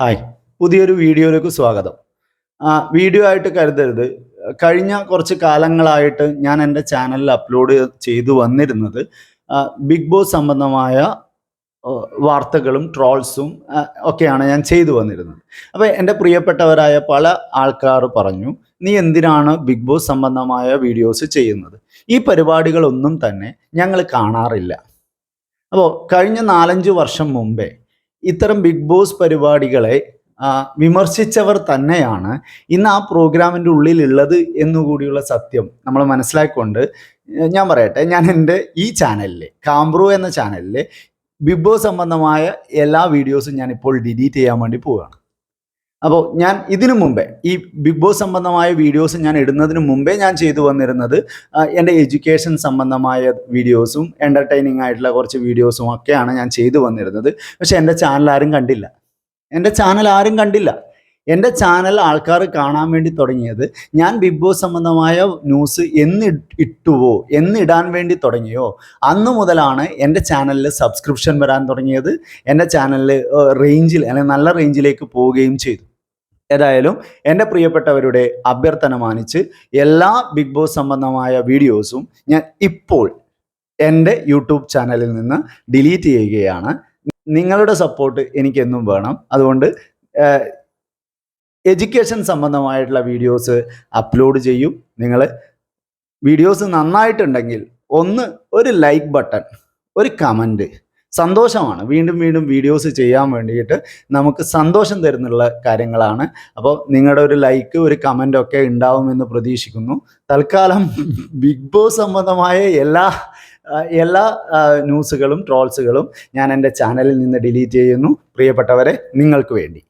Hi പുതിയൊരു വീഡിയോയിലേക്ക് സ്വാഗതം. വീഡിയോ ആയിട്ട് കരുതരുത്. കഴിഞ്ഞ കുറച്ച് കാലങ്ങളായിട്ട് ഞാൻ എന്റെ ചാനലിൽ അപ്ലോഡ് ചെയ്തു വന്നിരുന്നത് ബിഗ് ബോസ് സംബന്ധമായ വാർത്തകളും ട്രോൾസും ഒക്കെയാണ് ഞാൻ ചെയ്തു വന്നിരുന്നത്. അപ്പോൾ എന്റെ പ്രിയപ്പെട്ടവരായ പല ആൾക്കാർ പറഞ്ഞു നീ എന്തിനാണ് ബിഗ് ബോസ് സംബന്ധമായ വീഡിയോസ് ചെയ്യുന്നത്? ഈ പരിപാടികളൊന്നും തന്നെ ഞങ്ങൾ കാണാറില്ല. അപ്പോൾ കഴിഞ്ഞ നാലഞ്ച് വർഷം മുമ്പേ ഇത്തരം ബിഗ് ബോസ് പരിപാടികളെ വിമർശിച്ചവർ തന്നെയാണ് ഇന്ന് ആ പ്രോഗ്രാമിന്റെ ഉള്ളിലുള്ളത് എന്നുകൂടിയുള്ള സത്യം നമ്മൾ മനസ്സിലാക്കിക്കൊണ്ട് ഞാൻ പറയട്ടെ ഞാൻ എന്റെ ഈ ചാനലിൽ കാംബ്രോ എന്ന ചാനലിൽ ബിഗ് ബോസ് സംബന്ധമായ എല്ലാ വീഡിയോസും ഞാൻ ഇപ്പോൾ ഡിലീറ്റ് ചെയ്യാൻ വേണ്ടി പോവുകയാണ്. അപ്പോൾ ഞാൻ ഇതിനു മുമ്പേ ഈ ബിഗ് ബോസ് സംബന്ധമായ വീഡിയോസ് ഞാൻ ഇടുന്നതിന് മുമ്പേ ഞാൻ ചെയ്തു വന്നിരുന്നത് എന്റെ എഡ്യൂക്കേഷൻ സംബന്ധമായ വീഡിയോസും എന്റർടൈനിങ് ആയിട്ടുള്ള കുറച്ച് വീഡിയോസും ഒക്കെയാണ് ഞാൻ ചെയ്തു വന്നിരുന്നത്. പക്ഷേ എന്റെ ചാനൽ ആരും കണ്ടില്ല. എന്റെ ചാനൽ ആരും കണ്ടില്ല. എന്റെ ചാനൽ ആൾക്കാർ കാണാൻ വേണ്ടി തുടങ്ങിയത് ഞാൻ ബിഗ് ബോസ് സംബന്ധമായ ന്യൂസ് എന്ന് ഇട്ടുവോ എന്നിടാൻ വേണ്ടി തുടങ്ങിയോ? അന്ന് മുതലാണ് എന്റെ ചാനലിൽ സബ്സ്ക്രിപ്ഷൻ വരാൻ തുടങ്ങിയത്. എന്റെ ചാനലിൽ റേഞ്ചിൽ അല്ലെങ്കിൽ നല്ല റേഞ്ചിലേക്ക് പോവുകയും ചെയ്തു. ഏതായാലും എന്റെ പ്രിയപ്പെട്ടവരുടെ അഭ്യർത്ഥന മാനിച്ച് എല്ലാ ബിഗ് ബോസ് സംബന്ധമായ വീഡിയോസും ഞാൻ ഇപ്പോൾ എന്റെ യൂട്യൂബ് ചാനലിൽ നിന്ന് ഡിലീറ്റ് ചെയ്യുകയാണ്. നിങ്ങളുടെ സപ്പോർട്ട് എനിക്കെന്നും വേണം. അതുകൊണ്ട് എഡ്യൂക്കേഷൻ സംബന്ധമായിട്ടുള്ള വീഡിയോസ് അപ്ലോഡ് ചെയ്യും. നിങ്ങൾ വീഡിയോസ് നന്നായിട്ടുണ്ടെങ്കിൽ ഒന്ന് ഒരു ലൈക്ക് ബട്ടൺ ഒരു കമന്റ് സന്തോഷമാണ്. വീണ്ടും വീണ്ടും വീഡിയോസ് ചെയ്യാൻ വേണ്ടിയിട്ട് നമുക്ക് സന്തോഷം തരുന്നുള്ള കാര്യങ്ങളാണ്. അപ്പോൾ നിങ്ങളുടെ ഒരു ലൈക്ക് ഒരു കമന്റ് ഒക്കെ ഉണ്ടാവുമെന്ന് പ്രതീക്ഷിക്കുന്നു. തൽക്കാലം ബിഗ് ബോസ് സംബന്ധമായ എല്ലാ എല്ലാ ന്യൂസുകളും ട്രോൾസുകളും ഞാൻ എന്റെ ചാനലിൽ നിന്ന് ഡിലീറ്റ് ചെയ്യുന്നു. പ്രിയപ്പെട്ടവരെ നിങ്ങൾക്ക് വേണ്ടി.